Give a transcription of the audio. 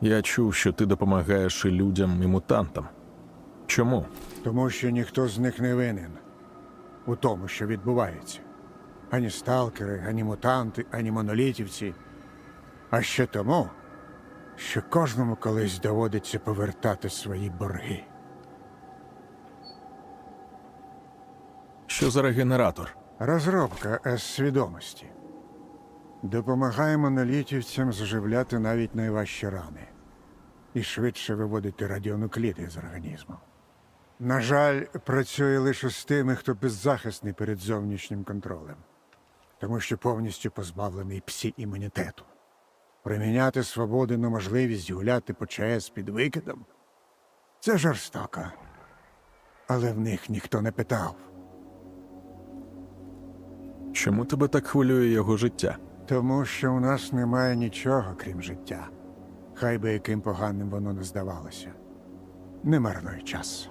Я чув, що ти допомагаєш і людям, і мутантам. Чому? Тому що ніхто з них не винен у тому, що відбувається. Ані сталкери, ані мутанти, ані монолітівці. А ще тому, що кожному колись доводиться повертати свої борги. Що за регенератор? Розробка С-свідомості. Допомагає монолітівцям заживляти навіть найважчі рани і швидше виводити радіонукліди з організму. На жаль, працює лише з тими, хто беззахисний перед зовнішнім контролем, тому що повністю позбавлений псі імунітету. Приміняти свободу на можливість гуляти по ЧАЕС під викидом це жорстоко. Але в них ніхто не питав. Чому тебе так хвилює його життя? Тому що у нас немає нічого, крім життя. Хай би яким поганим воно не здавалося. Не марнуй час.